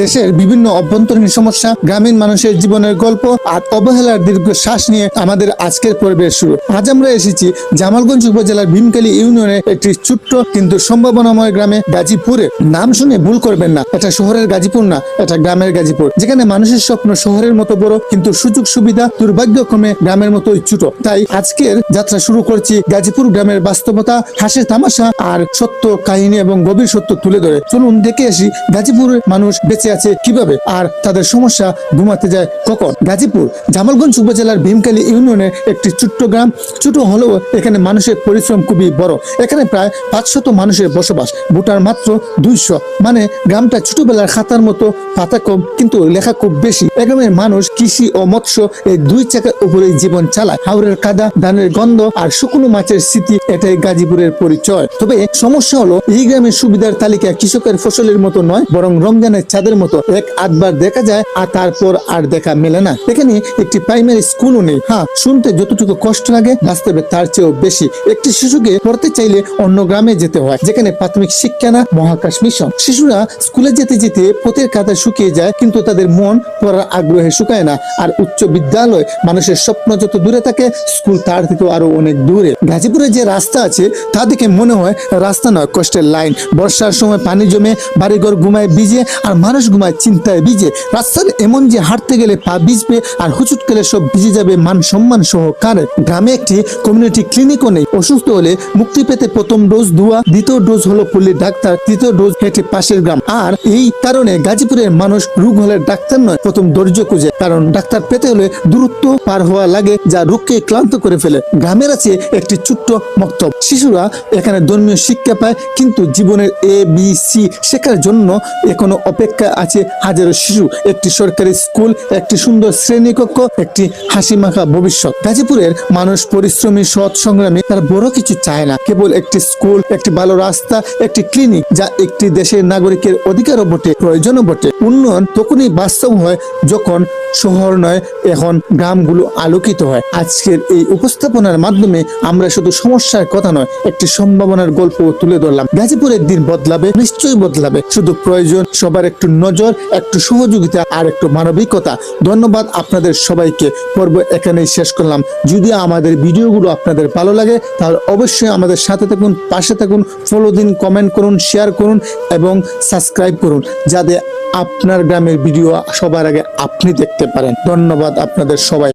দেশের বিভিন্ন অভ্যন্তরীণ সমস্যা, গ্রামীণ মানুষের জীবনের গল্প আর অবহেলার দীর্ঘ শ্বাস নিয়ে আমাদের আজকের পর্বের শুরু। আজ আমরা এসেছি জামালগঞ্জ উপজেলার ভীমকালী ইউনিয়নের একটি ছোট্ট কিন্তু সম্ভাবনাময় গ্রামে গাজীপুরে। নাম শুনে ভুল করবেন না, এটা শহরের গাজীপুর না, এটা গ্রামের গাজীপুর। যেখানে মানুষের স্বপ্ন শহরের মতো বড় কিন্তু সুযোগ সুবিধা দুর্ভাগ্যক্রমে গ্রামের মতোই ছোট। তাই আজকের যাত্রা শুরু করছি গাজীপুর গ্রামের বাস্তবতা, হাসির তামাশা আর সত্য কাহিনী এবং গভীর সত্য তুলে ধরে। চলুন দেখে আসি গাজীপুরের মানুষ বেঁচে আছে কীভাবে? আর তাদের সমস্যা ঘুমাতে যায় কখন? গাজীপুর, জামালগঞ্জ উপজেলার ভীমকালী ইউনিয়নের একটি ছোট্ট গ্রাম। ছোট হলেও এখানে মানুষের পরিশ্রম খুবই বড়। এখানে প্রায় পাঁচশত মানুষের বসবাস। ভোটার মাত্র দুইশো। মানে গ্রামটা ছোটবেলার খাতার মতো, পাতা কম, কিন্তু লেখা খুব বেশি। গ্রামের মানুষ কৃষি ও মৎস্য এই দুই চাকার উপরেই জীবন চালায়। হাওড়ের কাদা, ধানের গন্ধ আর শুকনো মাছের স্মৃতি, এটাই গাজীপুরের পরিচয়। তবে সমস্যা হলো, এই গ্রামের সুবিধার তালিকা কৃষকের ফসলের মতো নয়, বরং রমজানের চাঁদের মতো এক আধবার দেখা যায় আর তারপর আর দেখা মেলে না। এখানে একটি প্রাইমারি স্কুলও নেই। হ্যাঁ শুনতে যতটুকু কষ্ট লাগে, বাস্তবে তার চেয়েও বেশি। একটি শিশুকে পড়তে চাইলে অন্য গ্রামে যেতে হয়, যেখানে প্রাথমিক শিক্ষা না, মহাকাশ মিশন শিশুরা স্কুলে যেতে যেতে পথের কাদা শুকিয়ে যায়, কিন্তু তাদের মন পড়ার আগ্রহে শুকায় না। আর উচ্চ বিদ্যালয় মানুষের স্বপ্ন যত দূরে থাকে স্কুল তার থেকেও আরও অনেক দূরে। গাজীপুরে যে রাস্তা আছে, তা দেখে মনে হয় রাস্তা নয়, কষ্টের লাইন বর্ষার সময় পানি জমে, বাড়িঘর ঘুমায় ভিজে, আর মানুষ ঘুমায় চিন্তায় ভিজে। রাস্তার এমন যে হাঁটতে গেলে পা ভিজবে আর হুচুট গেলে সব ভিজে যাবে মান সম্মান সহ কারে গ্রামে একটি কমিউনিটি ক্লিনিকও নেই। অসুস্থ হলে মুক্তি পেতে প্রথম ডোজ দুয়া, দ্বিতীয় ডোজ হলো পল্লী ডাক্তার, তৃতীয় ডোজ হেঁটে পাশের গ্রাম। আর এই কারণে গাজীপুরের মানুষ রোগ হলে ডাক্তার নয়, প্রথম ধৈর্য খুঁজে। কারণ ডাক্তার পেতে হলে দূরত্ব পার হওয়া লাগে, যা রোগকে ক্লান্ত করে ফেলে। গ্রামের আছে একটি ছোট্ট মক্তব। শিশুরা এখানে ধর্মীয় শিক্ষা পায়, কিন্তু জীবনের এ বি সি শেখার জন্য এখনও অপেক্ষা আছে হাজারো শিশু, একটি সরকারি স্কুল, একটি সুন্দর শ্রেণীকক্ষ, একটি হাসি মাখা ভবিষ্যৎ। গাজীপুরের মানুষ পরিশ্রমী, সৎ সংগ্রামী, তারা বড় কিছু চায় না। কেবল একটি স্কুল, একটি ভালো রাস্তা, একটি ক্লিনিক, যা একটি দেশের নাগরিকের অধিকারও বটে, প্রয়োজনও বটে। উন্নয়ন তখনই বাস্তব হয় যখন শহর নয়, এখন গ্রামগুলো আলোকিত হয়। আজকের এই উপস্থাপনার মাধ্যমে আমরা শুধু সমস্যার কথা নয়, একটি সম্ভাবনার গল্প তুলে ধরলাম। গাজীপুরের দিন বদলাবে, নিশ্চয়ই বদলাবে। শুধু প্রয়োজন সবার একটু নজর, একটু সহযোগিতা আর একটু মানবিকতা। ধন্যবাদ আপনাদের সবাইকে। পর্ব এখানেই শেষ করলাম। যদি আমাদের ভিডিওগুলো আপনাদের ভালো লাগে, তাহলে অবশ্যই আমাদের সাথে থাকুন, পাশে থাকুন ফলো দিন কমেন্ট করুন শেয়ার করুন এবং সাবস্ক্রাইব করুন, যাতে আপনার গ্রামের ভিডিও সবার আগে আপনি দেখতে পারেন। ধন্যবাদ আপনাদের সবাই।